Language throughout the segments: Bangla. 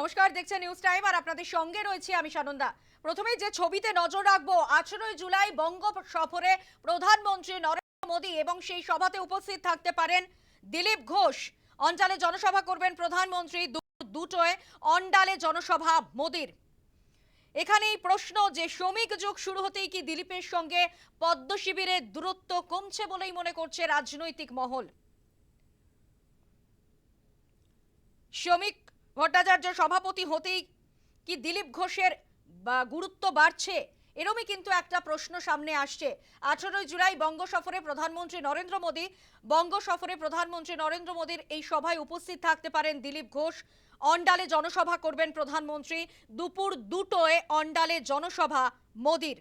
নমস্কার, দেখছেন নিউজ টাইম আর আপনাদের সঙ্গে রয়েছে আমি সানন্দা। প্রথমে যে ছবিতে নজর রাখব, আঠেরোই জুলাই বঙ্গ সফরে প্রধানমন্ত্রী নরেন্দ্র মোদী এবং সেই সভাতে উপস্থিত থাকতে পারেন দিলীপ ঘোষ। অঞ্চলে জনসভা করবেন প্রধানমন্ত্রী দুটোয়, অন্ডালে জনসভা মোদীর। এখানেই প্রশ্ন, যে শ্রমিক যুগ শুরু হতেই কি দিলীপের সঙ্গে পদ্ম শিবিরের দূরত্ব কমছে বলেই মনে করছে রাজনৈতিক মহল? শ্রমিক ভট্টাচার্য সভাপতি হতেই কি দিলীপ ঘোষের গুরুত্ব বাড়ছে? এরমই কিন্তু একটা প্রশ্ন সামনে আসছে। আঠারোই জুলাই বঙ্গ সফরে প্রধানমন্ত্রী নরেন্দ্র মোদী, বঙ্গ সফরে প্রধানমন্ত্রী নরেন্দ্র মোদীর এই সভায় উপস্থিত থাকতে পারেন দিলীপ ঘোষ। অন্ডালে জনসভা করবেন প্রধানমন্ত্রী। দুপুর দুটোয় অন্ডালে জনসভা মোদীর।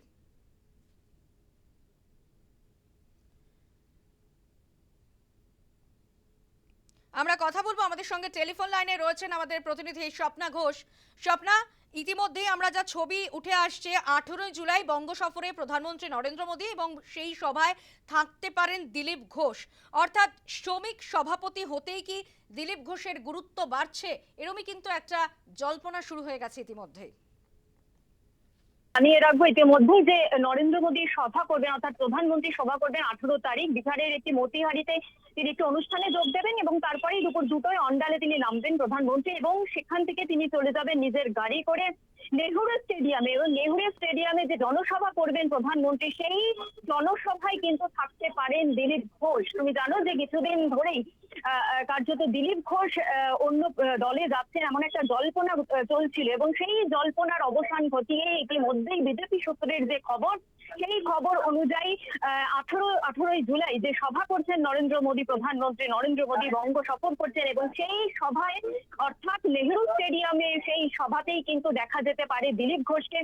আমরা কথা বলব আমাদের সঙ্গে টেলিফোন লাইনে রয়েছেন আমাদের প্রতিনিধি স্বপ্না ঘোষ। স্বপ্না, ইতিমধ্যেই আমরা যা ছবি উঠে আসছে, আঠেরোই জুলাই বঙ্গ সফরে প্রধানমন্ত্রী নরেন্দ্র মোদী এবং সেই সভায় থাকতে পারেন দিলীপ ঘোষ। অর্থাৎ শ্রমিক সভাপতি হতেই কি দিলীপ ঘোষের গুরুত্ব বাড়ছে, এরমই কিন্তু একটা জল্পনা শুরু হয়ে গেছে ইতিমধ্যেই। জানিয়ে রাখব ইতিমধ্যেই যে নরেন্দ্র মোদী সভা করবেন, অর্থাৎ প্রধানমন্ত্রী সভা করবেন আঠারো তারিখ। বিহারের একটি মতিহারিতে তিনি একটি অনুষ্ঠানে যোগ দেবেন এবং তারপরেই দুপুর দুটোয় অন্ডালে তিনি নামবেন প্রধানমন্ত্রী এবং সেখান থেকে তিনি চলে যাবেন নিজের গাড়ি করে নেহরু স্টেডিয়ামে। এবং নেহরু স্টেডিয়ামে যে জনসভা করবেন প্রধানমন্ত্রী, সেই জনসভায় কিন্তু থাকতে পারেন দিলীপ ঘোষ। তুমি জানো যে কিছুদিন ধরেই কার্যত দিলীপ ঘোষ অন্য দলে যাচ্ছেন এমন একটা জল্পনা চলছিল এবং সেই জল্পনার অবসান ঘটিয়ে ইতিমধ্যেই বিজেপি সূত্রের যে খবর, সেই খবর অনুযায়ী আঠারো, আঠারোই জুলাই যে সভা করছেন নরেন্দ্র মোদী, প্রধানমন্ত্রী নরেন্দ্র মোদী বঙ্গ সফর করছেন এবং সেই সভায় অর্থাৎ নেহরু স্টেডিয়ামে সেই সভাতেই কিন্তু দেখা যেতে পারে দিলীপ ঘোষকে।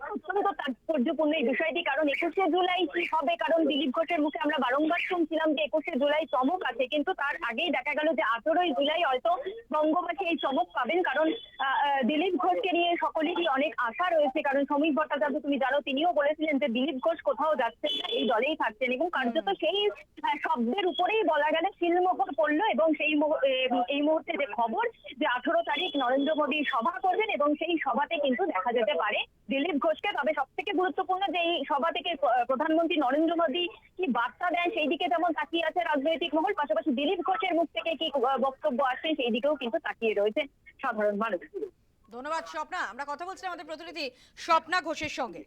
অত্যন্ত তাৎপর্যপূর্ণ এই বিষয়টি, কারণ একুশে জুলাই কি হবে? কারণ দিলীপ ঘোষের মুখে আমরা বারংবার শুনছিলাম যে একুশে জুলাই চমক আছে, কিন্তু তার আগেই দেখা গেল যে আঠেরোই জুলাই হয়তো বঙ্গবাসী এই চমক পাবেন। কারণ দিলীপ ঘোষকে নিয়ে সকলেরই অনেক আশা রয়েছে। কারণ শ্রমিক ভট্টাচার্য, তুমি জানো, তিনিও বলেছিলেন যে দিলীপ ঘোষ কোথাও যাচ্ছেন এই দলেই থাকছেন এবং কার্যত সেই শব্দের উপরেই বলা গেলে শিলমোহর পড়ল এবং সেই এই মুহূর্তে যে খবর যে আঠারো তারিখ নরেন্দ্র মোদী সভা করবেন এবং সেই সভাতে কিন্তু দেখা যেতে পারে দিলীপ ঘোষকে। তবে সব থেকে গুরুত্বপূর্ণ যে এই সভা থেকে প্রধানমন্ত্রী নরেন্দ্র মোদী কি বার্তা দেন সেই দিকে যেমন তাকিয়ে আছে রাজনৈতিক মহল, পাশাপাশি দিলীপ ঘোষের মুখ থেকে কি বক্তব্য আসে সেই দিকেও কিন্তু তাকিয়ে রয়েছে সাধারণ মানুষ। ধন্যবাদ, স্বপ্না। আমরা কথা বলছিলাম আমাদের প্রতিনিধি স্বপ্না ঘোষের সঙ্গে।